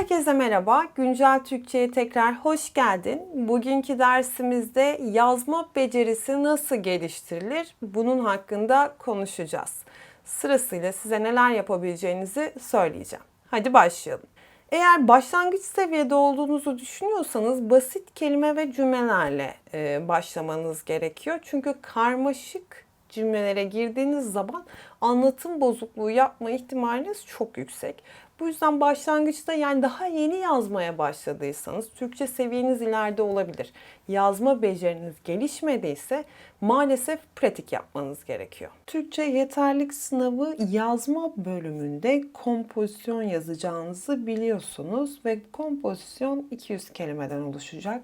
Herkese merhaba. Güncel Türkçe'ye tekrar hoş geldin. Bugünkü dersimizde yazma becerisi nasıl geliştirilir? Bunun hakkında konuşacağız. Sırasıyla size neler yapabileceğinizi söyleyeceğim. Hadi başlayalım. Eğer başlangıç seviyede olduğunuzu düşünüyorsanız basit kelime ve cümlelerle e, başlamanız gerekiyor. Çünkü karmaşık cümlelere girdiğiniz zaman anlatım bozukluğu yapma ihtimaliniz çok yüksek. Bu yüzden başlangıçta yani daha yeni yazmaya başladıysanız Türkçe seviyeniz ileride olabilir. Yazma beceriniz gelişmediyse maalesef pratik yapmanız gerekiyor. Türkçe yeterlik sınavı yazma bölümünde kompozisyon yazacağınızı biliyorsunuz ve kompozisyon 200 kelimeden oluşacak.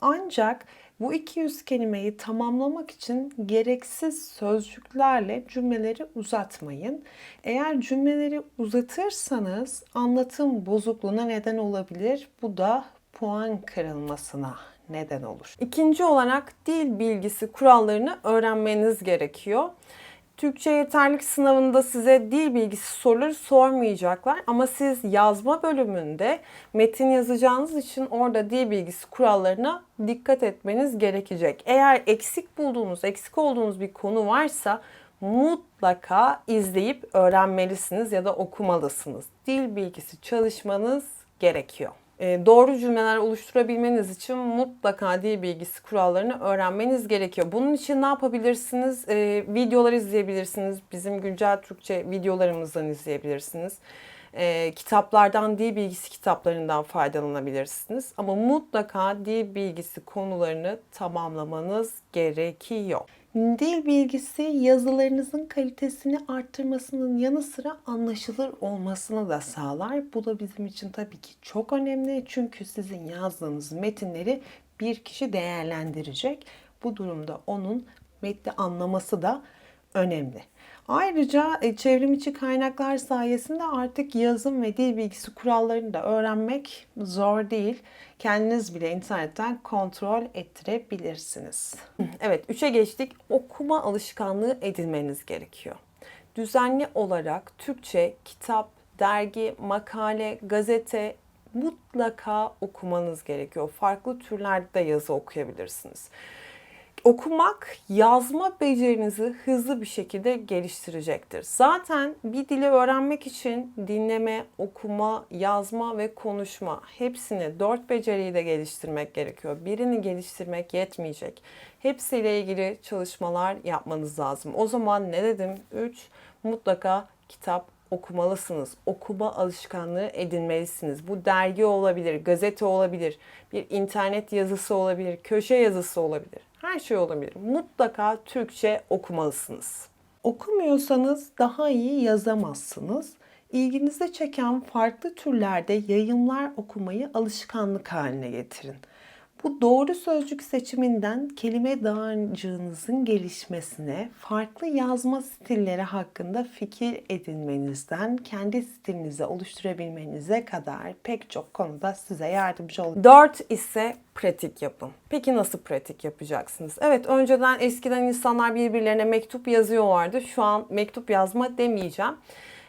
Ancak bu 200 kelimeyi tamamlamak için gereksiz sözcüklerle cümleleri uzatmayın. Eğer cümleleri uzatırsanız anlatım bozukluğuna neden olabilir. Bu da puan kırılmasına neden olur. İkinci olarak dil bilgisi kurallarını öğrenmeniz gerekiyor. Türkçe yeterlik sınavında size dil bilgisi soruları sormayacaklar ama siz yazma bölümünde metin yazacağınız için orada dil bilgisi kurallarına dikkat etmeniz gerekecek. Eğer eksik bulduğunuz, eksik olduğunuz bir konu varsa mutlaka izleyip öğrenmelisiniz ya da okumalısınız. Dil bilgisi çalışmanız gerekiyor. E, doğru cümleler oluşturabilmeniz için mutlaka dil bilgisi kurallarını öğrenmeniz gerekiyor. Bunun için ne yapabilirsiniz? E, videolar izleyebilirsiniz. Bizim güncel Türkçe videolarımızdan izleyebilirsiniz. E, kitaplardan, dil bilgisi kitaplarından faydalanabilirsiniz. Ama mutlaka dil bilgisi konularını tamamlamanız gerekiyor. Dil bilgisi yazılarınızın kalitesini arttırmasının yanı sıra anlaşılır olmasını da sağlar. Bu da bizim için tabii ki çok önemli. Çünkü sizin yazdığınız metinleri bir kişi değerlendirecek. Bu durumda onun metni anlaması da önemli. Ayrıca e, çevrim içi kaynaklar sayesinde artık yazım ve dil bilgisi kurallarını da öğrenmek zor değil. Kendiniz bile internetten kontrol ettirebilirsiniz. Evet, 3'e geçtik. Okuma alışkanlığı edinmeniz gerekiyor. Düzenli olarak Türkçe kitap, dergi, makale, gazete mutlaka okumanız gerekiyor. Farklı türlerde yazı okuyabilirsiniz. Okumak yazma becerinizi hızlı bir şekilde geliştirecektir. Zaten bir dili öğrenmek için dinleme, okuma, yazma ve konuşma hepsini dört beceriyi de geliştirmek gerekiyor. Birini geliştirmek yetmeyecek. Hepsiyle ilgili çalışmalar yapmanız lazım. O zaman ne dedim? 3 mutlaka kitap okumalısınız. Okuma alışkanlığı edinmelisiniz. Bu dergi olabilir, gazete olabilir, bir internet yazısı olabilir, köşe yazısı olabilir. Her şey olabilir. Mutlaka Türkçe okumalısınız. Okumuyorsanız daha iyi yazamazsınız. İlginizi çeken farklı türlerde yayınlar okumayı alışkanlık haline getirin. Bu doğru sözcük seçiminden kelime dağarcığınızın gelişmesine, farklı yazma stilleri hakkında fikir edinmenizden kendi stilinizi oluşturabilmenize kadar pek çok konuda size yardımcı olur. 4 ise pratik yapın. Peki nasıl pratik yapacaksınız? Evet önceden eskiden insanlar birbirlerine mektup yazıyorlardı. Şu an mektup yazma demeyeceğim.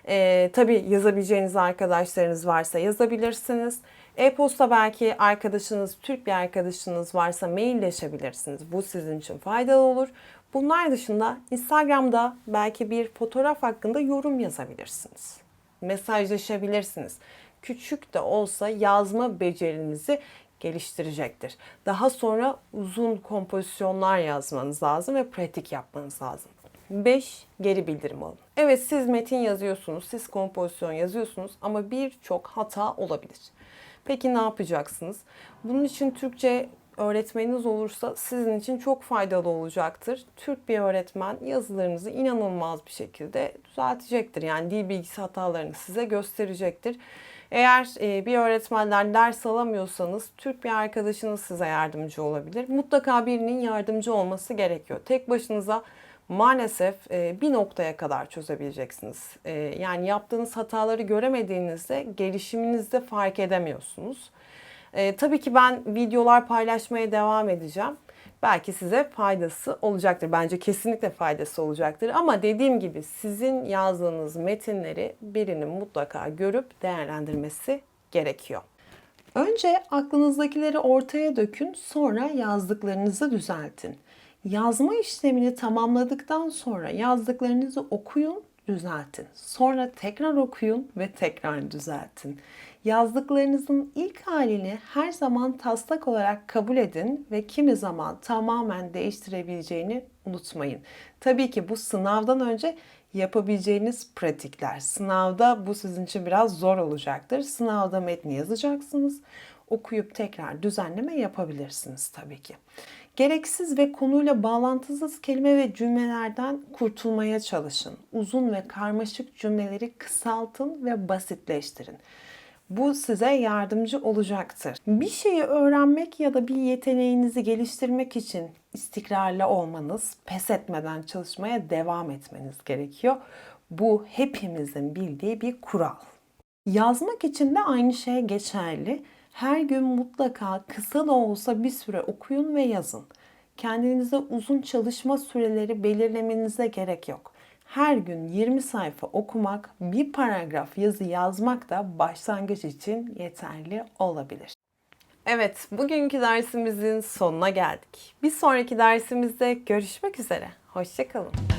Ee, tabii yazabileceğiniz arkadaşlarınız varsa yazabilirsiniz. E-posta belki arkadaşınız, Türk bir arkadaşınız varsa mailleşebilirsiniz. Bu sizin için faydalı olur. Bunlar dışında Instagram'da belki bir fotoğraf hakkında yorum yazabilirsiniz. Mesajlaşabilirsiniz. Küçük de olsa yazma becerinizi geliştirecektir. Daha sonra uzun kompozisyonlar yazmanız lazım ve pratik yapmanız lazım. 5. Geri bildirim alın. Evet siz metin yazıyorsunuz, siz kompozisyon yazıyorsunuz ama birçok hata olabilir. Peki ne yapacaksınız? Bunun için Türkçe öğretmeniniz olursa sizin için çok faydalı olacaktır. Türk bir öğretmen yazılarınızı inanılmaz bir şekilde düzeltecektir. Yani dil bilgisi hatalarını size gösterecektir. Eğer e, bir öğretmenden ders alamıyorsanız Türk bir arkadaşınız size yardımcı olabilir. Mutlaka birinin yardımcı olması gerekiyor. Tek başınıza maalesef e, bir noktaya kadar çözebileceksiniz. E, yani yaptığınız hataları göremediğinizde gelişiminizde fark edemiyorsunuz. E, tabii ki ben videolar paylaşmaya devam edeceğim. Belki size faydası olacaktır. Bence kesinlikle faydası olacaktır. Ama dediğim gibi sizin yazdığınız metinleri birinin mutlaka görüp değerlendirmesi gerekiyor. Önce aklınızdakileri ortaya dökün, sonra yazdıklarınızı düzeltin. Yazma işlemini tamamladıktan sonra yazdıklarınızı okuyun, düzeltin. Sonra tekrar okuyun ve tekrar düzeltin. Yazdıklarınızın ilk halini her zaman taslak olarak kabul edin ve kimi zaman tamamen değiştirebileceğini unutmayın. Tabii ki bu sınavdan önce yapabileceğiniz pratikler. Sınavda bu sizin için biraz zor olacaktır. Sınavda metni yazacaksınız. Okuyup tekrar düzenleme yapabilirsiniz tabii ki. Gereksiz ve konuyla bağlantısız kelime ve cümlelerden kurtulmaya çalışın. Uzun ve karmaşık cümleleri kısaltın ve basitleştirin. Bu size yardımcı olacaktır. Bir şeyi öğrenmek ya da bir yeteneğinizi geliştirmek için istikrarlı olmanız, pes etmeden çalışmaya devam etmeniz gerekiyor. Bu hepimizin bildiği bir kural. Yazmak için de aynı şey geçerli. Her gün mutlaka kısa da olsa bir süre okuyun ve yazın. Kendinize uzun çalışma süreleri belirlemenize gerek yok. Her gün 20 sayfa okumak, bir paragraf yazı yazmak da başlangıç için yeterli olabilir. Evet, bugünkü dersimizin sonuna geldik. Bir sonraki dersimizde görüşmek üzere. Hoşçakalın.